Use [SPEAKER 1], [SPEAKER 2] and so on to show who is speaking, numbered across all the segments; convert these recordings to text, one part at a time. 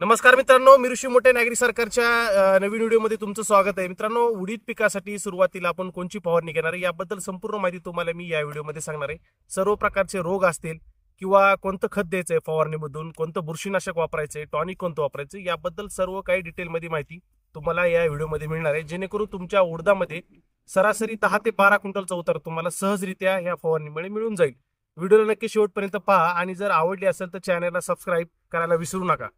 [SPEAKER 1] नमस्कार मित्रांनो मी ऋषी मोठे नागरी सरकारच्या नवीन व्हिडिओमध्ये तुमचं स्वागत आहे. मित्रांनो उडीद पिकासाठी सुरुवातीला आपण कोणची फवारणी घेणार आहे याबद्दल संपूर्ण माहिती तुम्हाला मी या व्हिडिओमध्ये सांगणार आहे. सर्व प्रकारचे रोग असतील किंवा कोणतं खत द्यायचंय फवारणीमधून कोणतं बुरशीनाशक वापरायचंय टॉनिक कोणतं वापरायचं याबद्दल सर्व काही डिटेलमध्ये माहिती तुम्हाला या व्हिडिओमध्ये मिळणार आहे. जेणेकरून तुमच्या उडदामध्ये सरासरी दहा ते बारा क्विंटलचा उतार तुम्हाला सहजरित्या या फवारणीमुळे मिळून जाईल. व्हिडिओला नक्की शेवटपर्यंत पहा आणि जर आवडली असेल तर चॅनलला सबस्क्राईब करायला विसरू नका.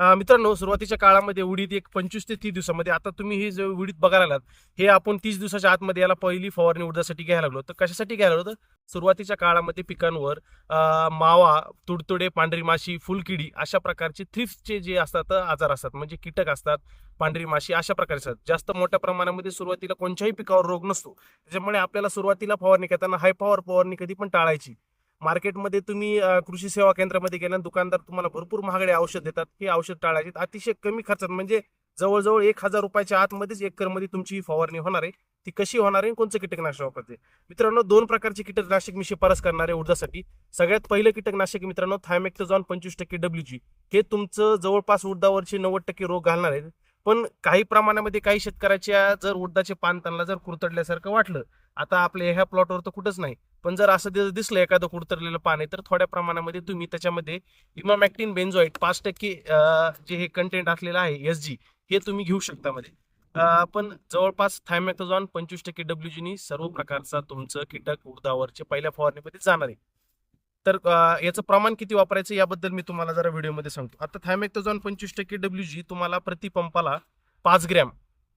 [SPEAKER 1] मित्रांनो सुरुवातीच्या काळामध्ये उडीद एक पंचवीस ते तीस दिवसामध्ये आता तुम्ही हे जे उडीद बघायला आलात हे आपण तीस दिवसाच्या आतमध्ये याला पहिली फवारणी उडदासाठी घ्यायला लागलो. तर कशासाठी घ्यायला लागलो? तर सुरुवातीच्या काळामध्ये पिकांवर मावा तुडतुडे पांढरी माशी फुलकिडी अशा प्रकारचे थ्रिफ्टचे जे असतात आजार असतात म्हणजे कीटक असतात पांढरी माशी अशा प्रकारचे असतात. जास्त मोठ्या प्रमाणामध्ये सुरुवातीला कोणत्याही पिकावर रोग नसतो. त्याच्यामुळे आपल्याला सुरुवातीला फवारणी करताना हाय पॉवर फवारणी कधी पण टाळायची. मार्केटमध्ये तुम्ही कृषी सेवा केंद्रामध्ये गेल्यानंतर दुकानदार तुम्हाला भरपूर महागडे औषध देतात. हे औषध टाळायचे. अतिशय कमी खर्चात म्हणजे जवळजवळ एक हजार रुपयाच्या आतमध्येच एकरमध्ये तुमची ही फवारणी होणार आहे. ती कशी होणार आहे कोणतं कीटकनाशक वापरते? मित्रांनो दोन प्रकारचे कीटकनाशक मी शिफारस करणार आहे उडदासाठी सगळ्यात पहिलं कीटकनाशक मित्रांनो थायमेक्टोझॉन पंचवीस टक्के डब्ल्यू जी. हे तुमचं जवळपास उडदावरचे नव्वद टक्के रोग घालणार आहेत पण काही प्रमाणामध्ये काही शेतकऱ्याच्या जर उडदाचे पान त्यांना जर कुरतडल्यासारखं वाटलं आता आपल्या ह्या प्लॉटवर तर कुठंच नाही. पण जर असं जर दिसलं एखादं कुरतडलेलं पान आहे तर थोड्या प्रमाणामध्ये तुम्ही त्याच्यामध्ये इमामॅक्टिन बेन्झॉईट पाच टक्के जे हे कंटेंट असलेलं आहे एस जी हे तुम्ही घेऊ शकता मध्ये. पण जवळपास थायमॅक्झॉन पंचवीस टक्के डब्ल्यूजीनी सर्व प्रकारचा तुमचं कीटक उडदावरचे पहिल्या फवारणीमध्ये जाणार आहे. तर याचं प्रमाण किती वापरायचं याबद्दल मी तुम्हाला जरा व्हिडिओमध्ये सांगतो. आता थायमॅक्झॉन पंचवीस टक्के डब्ल्यू जी तुम्हाला प्रति पंपाला पाच ग्रॅम.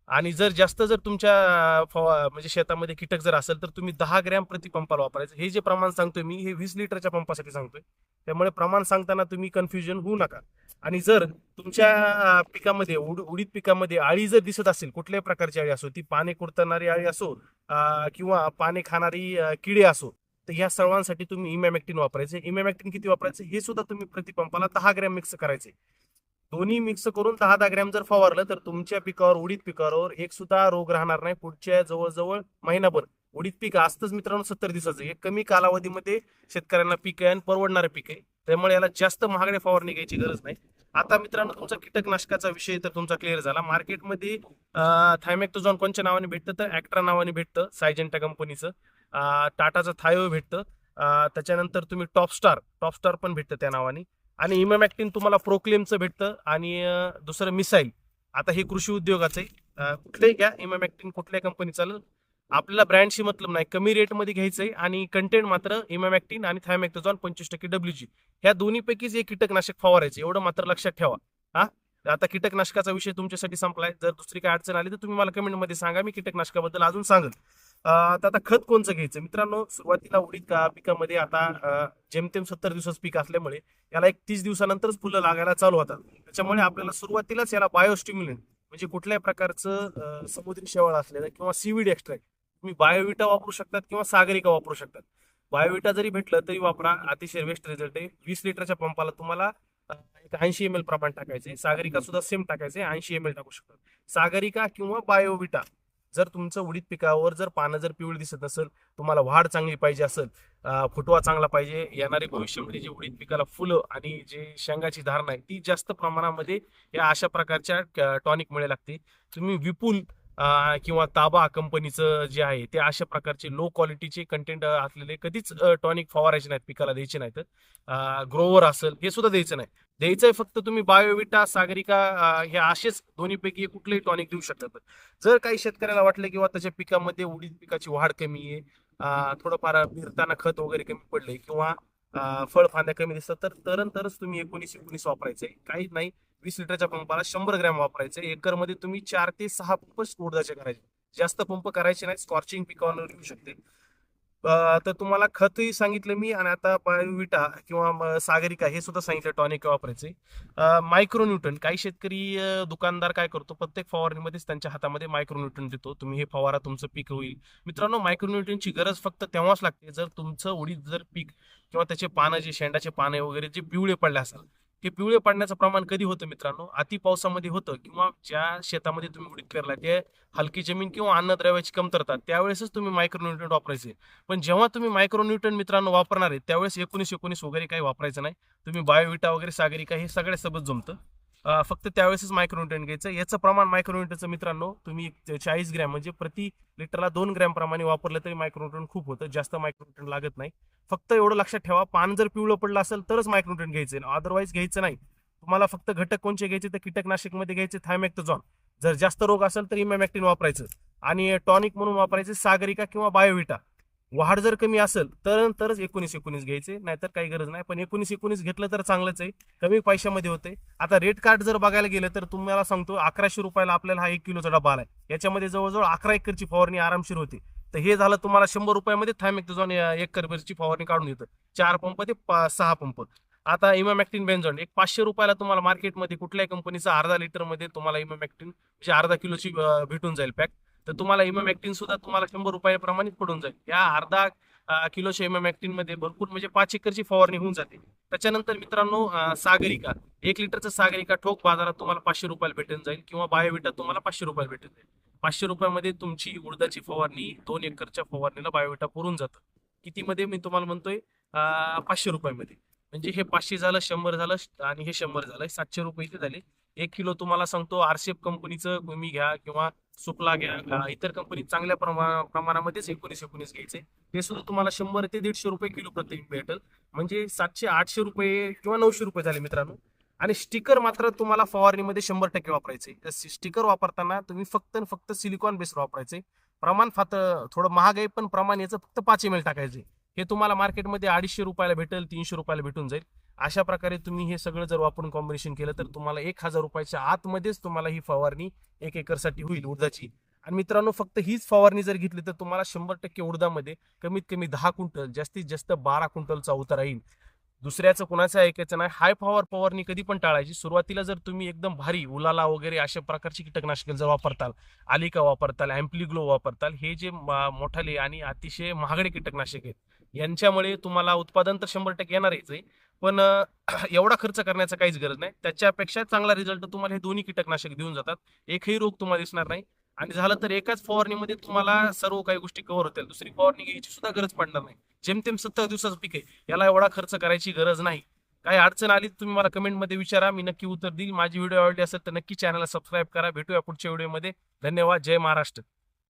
[SPEAKER 1] आणि जर जास्त जर तुमच्या फवा म्हणजे शेतामध्ये कीटक जर असेल तर तुम्ही दहा ग्रॅम प्रति पंपाला वापरायचं. हे जे प्रमाण सांगतोय मी हे वीस लिटरच्या पंपासाठी सांगतोय. त्यामुळे प्रमाण सांगताना तुम्ही कन्फ्युजन होऊ नका. आणि जर तुमच्या पिकामध्ये उड उडीद पिकामध्ये आळी जर दिसत असेल कुठल्याही प्रकारची आळी असो ती पाने कुरतणारी आळी असो किंवा पाने खाणारी किडे असो तर ह्या सर्वांसाठी तुम्ही इमॅमॅक्टिन वापरायचे. इमॅमॅक्टिन किती वापरायचं? हे सुद्धा तुम्ही प्रतिपंपाला दहा ग्रॅम मिक्स करायचे. दोन्ही मिक्स करून दहा दहा ग्रॅम जर फवारलं तर तुमच्या पिकावर उडीद पिकावर एक सुद्धा रोग राहणार नाही. पुढच्या जवळजवळ महिनाभर. उडीद पीक असतंच मित्रांनो सत्तर दिवसाचं. हे कमी कालावधीमध्ये शेतकऱ्यांना पीक आहे आणि परवडणारं पीक आहे. त्यामुळे याला जास्त महागडे फवारणी घ्यायची गरज नाही. आता मित्रांनो तुमचा कीटकनाशकाचा विषय तर तुमचा क्लिअर झाला. मार्केटमध्ये थायमेक्टोझॉन कोणत्या नावाने भेटतं तर ऍक्ट्रा नावाने भेटतं सायजेंटा कंपनीचं. टाटाचं थायो भेटतं. त्याच्यानंतर तुम्ही टॉप स्टार टॉप स्टार पण भेटतं त्या नावाने. आणि इमॅमॅक्टिन तुम्हाला प्रोक्लेमचं भेटतं आणि दुसरं मिसाईल. आता हे कृषी उद्योगाचं आहे. कुठलंही घ्या इमॅमॅक्टिन कुठल्याही कंपनी चालेल आपल्याला ब्रँडशी मतलब नाही. कमी रेटमध्ये घ्यायचंय आणि कंटेंट मात्र इमॅमॅक्टिन आणि थायमॅक्टोझॉन पंचवीस टक्के डब्ल्यू जी ह्या दोन्हीपैकीच एक कीटकनाशक फवारायचे. एवढं मात्र लक्षात ठेवा. हा? आता कीटकनाशकाचा विषय तुमच्यासाठी संपलाय. जर दुसरी काय अडचण आली तर तुम्ही मला कमेंटमध्ये सांगा. मी कीटकनाशकाबद्दल अजून सांगेल तर आता खत कोणचं घ्यायचं? मित्रांनो सुरुवातीला उडीद का पिकामध्ये आता जेमतेम सत्तर दिवसाचं पीक असल्यामुळे याला एक तीस दिवसानंतरच फुलं लागायला चालू होतात. त्याच्यामुळे आपल्याला सुरुवातीलाच याला बायोस्टिम्युलंट म्हणजे कुठल्याही प्रकारचं समुद्री शेवाळ असलेलं किंवा सीविड एक्स्ट्रॅक्ट तुम्ही बायोविटा वापरू शकतात किंवा सागरिका वापरू शकतात. बायोविटा जरी भेटलं तरी वापरा अतिशय बेस्ट रिझल्ट आहे. वीस लिटरच्या पंपाला तुम्हाला एक ऐंशी एम एल प्रमाण टाकायचे सागरिका सुद्धा सेम टाकायचे ऐंशी एम एल टाकू शकतात. सागरिका किंवा बायोविटा जर तुमचं उडीद पिकावर जर पानं जर पिवळी दिसत नसेल तुम्हाला वाढ चांगली पाहिजे असेल फुटवा चांगला पाहिजे येणारे भविष्यामध्ये जे उडीद पिकाला फुलं आणि जे शेंगाची धारणा आहे ती जास्त प्रमाणामध्ये या अशा प्रकारच्या टॉनिक मिळे लागते. तुम्ही विपुल किंवा ताबा कंपनीचं जे आहे ते अशा प्रकारचे लो क्वालिटीचे कंटेंट असलेले कधीच टॉनिक फवारायचे नाहीत पिकाला द्यायचे नाहीत. ग्रोवर असेल हे सुद्धा द्यायचं नाही. द्यायचं आहे फक्त तुम्ही बायोविटा सागरिका हे असेच दोन्हीपैकी कुठलेही टॉनिक देऊ शकतात जर काही शेतकऱ्याला वाटलं किंवा त्याच्या पिकामध्ये उडीद पिकाची वाढ कमी आहे थोडंफार फिरताना खत वगैरे कमी पडले किंवा फळ फांद्या कमी दिसतात तर तरन तरच तुम्ही एकोणीस एकोणीस आहे काही नाही वीस लिटरच्या पंपाला शंभर ग्रॅम वापरायचे. एकरमध्ये तुम्ही चार ते सहा पंप उडदाचे करायचे. जास्त पंप करायचे नाही स्कॉर्चिंग पिकावर येऊ शकते. तर तुम्हाला खतही सांगितलं मी आणि आता बायोविटा किंवा सागरिका हे सुद्धा सांगितलं टॉनिक वापरायचे. मायक्रोन्यूटन काही शेतकरी दुकानदार काय करतो प्रत्येक फवारणीमध्येच त्यांच्या हातामध्ये मायक्रोन्यूटन देतो. तुम्ही हे फवारा तुमचं पीक होईल. मित्रांनो मायक्रोन्यूटनची गरज फक्त तेव्हाच लागते जर तुमचं उडीद जर पीक किंवा त्याचे पानं जे शेंडाचे पाने वगैरे जे पिवळे पडले असाल हे पिवळे पडण्याचं प्रमाण कधी होतं मित्रांनो? अति पावसामध्ये होतं किंवा ज्या शेतामध्ये तुम्ही उडीद पेरला ते हलकी जमीन किंवा अन्नद्रव्याची कमतरता त्यावेळेसच तुम्ही मायक्रोन्यूट्रन वापरायचे. पण जेव्हा तुम्ही मायक्रोन्यूट्रन मित्रांनो वापरणार आहे त्यावेळेस एकोणीस एकोणीस वगैरे काही वापरायचं नाही. तुम्ही बायोविटा वगैरे सागरिका हे सगळ्या सोबत जमतं. फक्त त्यावेळेसच मायक्रोन्युट्रन घ्यायचं. याचं प्रमाण मायक्रोन्युट्रनचं मित्रांनो तुम्ही चाळीस ग्रॅम म्हणजे प्रति लिटरला दोन ग्रॅम प्रमाणे वापरलं तरी मायक्रोन्युट्रन खूप होतं. जास्त मायक्रोन्युट्रन लागत नाही. फक्त एवढं लक्षात ठेवा पान जर पिवळं पडलं असेल तरच मायक्रोन्युट्रन घ्यायचं अदरवाईज घ्यायचं नाही. तुम्हाला फक्त घटक कोणचे घ्यायचे तर कीटकनाशकमध्ये घ्यायचे थायमॅक्टोझॉन जर जास्त रोग असेल तर इमॅमॅक्टिन वापरायचं. आणि टॉनिक म्हणून वापरायचे सागरिका किंवा बायोविटा वाढ जर कमी असेल तर तरच एकोणीस एकोणीस घ्यायचे नाहीतर काही गरज नाही. पण एकोणीस एकोणीस घेतलं तर चांगलंच आहे. कमी पैशामध्ये होते. आता रेट कार्ड जर बघायला गेलं तर तुम्हाला सांगतो अकराशे रुपयाला आपल्याला हा एक किलोचा डबा आलाय. याच्यामध्ये जवळजवळ अकरा एकरची फवारणी आरामशीर होती. तर हे झालं तुम्हाला शंभर रुपयामध्ये थायमेक्टोझॉन एक करची फवारणी काढून येतं चार पंप ते पा- सहा पंप. आता इमामॅक्टिन बेन्झॉन एक पाचशे रुपयाला तुम्हाला मार्केटमध्ये कुठल्याही कंपनीचा अर्धा लिटरमध्ये तुम्हाला इमामॅक्टिन म्हणजे अर्धा किलोची भेटून जाईल पॅक तर तुम्हाला इमामॅक्टिन सुद्धा तुम्हाला शंभर रुपयाप्रमाणे पडून जाईल. या अर्धा अं, किलोच्या इमामॅक्टिनमध्ये भरपूर म्हणजे पाच एकरची फवारणी होऊन जाते. त्याच्यानंतर मित्रांनो सागरिका. एक लिटरचं सागरिका ठोक बाजारात तुम्हाला पाचशे रुपयाला भेटून जाईल किंवा बायोविटा तुम्हाला पाचशे रुपयाला भेटून जाईल. पाचशे रुपयामध्ये तुमची उडदाची फवारणी दोन एकरच्या फवारणीला बायोविटा पुरून जातं. कितीमध्ये मी तुम्हाला म्हणतोय पाचशे रुपयामध्ये. म्हणजे हे पाचशे झालं शंभर झालं आणि हे शंभर झालं सातशे रुपये इथे झाले. एक किलो तुम्हाला सांगतो आरसीएफ कंपनीचं तुम्ही घ्या किंवा सुपला घ्या इतर कंपनी चांगल्या प्रमा- प्रमाणामध्येच एकोणीस एकोणीस घ्यायचे. ते सुद्धा तुम्हाला शंभर ते दीडशे रुपये किलो प्रति भेटेल. म्हणजे सातशे आठशे रुपये किंवा नऊशे रुपये झाले मित्रांनो. आणि स्टिकर मात्र तुम्हाला फवारणीमध्ये शंभर टक्के वापरायचे. स्टिकर वापरताना तुम्ही फक्त आणि फक्त सिलिकॉन बेस वापरायचे. प्रमाण फात थोडं महाग आहे पण प्रमाण याचं फक्त पाच एम एल टाकायचे. हे तुम्हाला मार्केटमध्ये अडीचशे रुपयाला भेटेल तीनशे रुपयाला भेटून जाईल. अशा प्रकारे तुम्ही हे सगळं जर वापरून कॉम्बिनेशन केलं तर तुम्हाला एक हजार रुपयाच्या आतमध्येच तुम्हाला ही फवारणी एक एकरसाठी होईल उडदाची. आणि मित्रांनो फक्त हीच फवारणी जर घेतली तर तुम्हाला शंभर टक्के उडदामध्ये कमीत कमी दहा क्विंटल जास्तीत जास्त बारा क्विंटलचा उतारा येईल. दुसऱ्याचं कुणाचं ऐकायचं नाही. हाय पॉवर पॉवरनी कधी पण टाळायची. सुरुवातीला जर तुम्ही एकदम भारी उलाला वगैरे अशा प्रकारची कीटकनाशके जर वापरताल आलिका वापरताल अँप्लिग्लो वापरताल हे जे मोठाले आणि अतिशय महागडे कीटकनाशक आहेत यांच्यामुळे तुम्हाला उत्पादन तर शंभर टक्के येणारच आहे. पण एवढा खर्च करण्याचा काहीच गरज नाही. त्याच्यापेक्षा चांगला रिझल्ट तुम्हाला हे दोन्ही कीटकनाशक देऊन जातात. एकही रोग तुम्हाला दिसणार नाही. आणि झालं तर एकाच फवारणीमध्ये तुम्हाला सर्व काही गोष्टी कव्हर होतील. दुसरी फवारणी घ्यायची सुद्धा गरज पडणार नाही. जेमतेम सत्तर दिवसाचं पीक आहे. याला एवढा खर्च करायची गरज नाही. काही अडचण आली तुम्ही मला कमेंटमध्ये विचारा. मी नक्की उत्तर देईल. माझी व्हिडिओ आवडली असेल तर नक्की चॅनलला सबस्क्राईब करा. भेटूया पुढच्या व्हिडिओमध्ये धन्यवाद. जय महाराष्ट्र.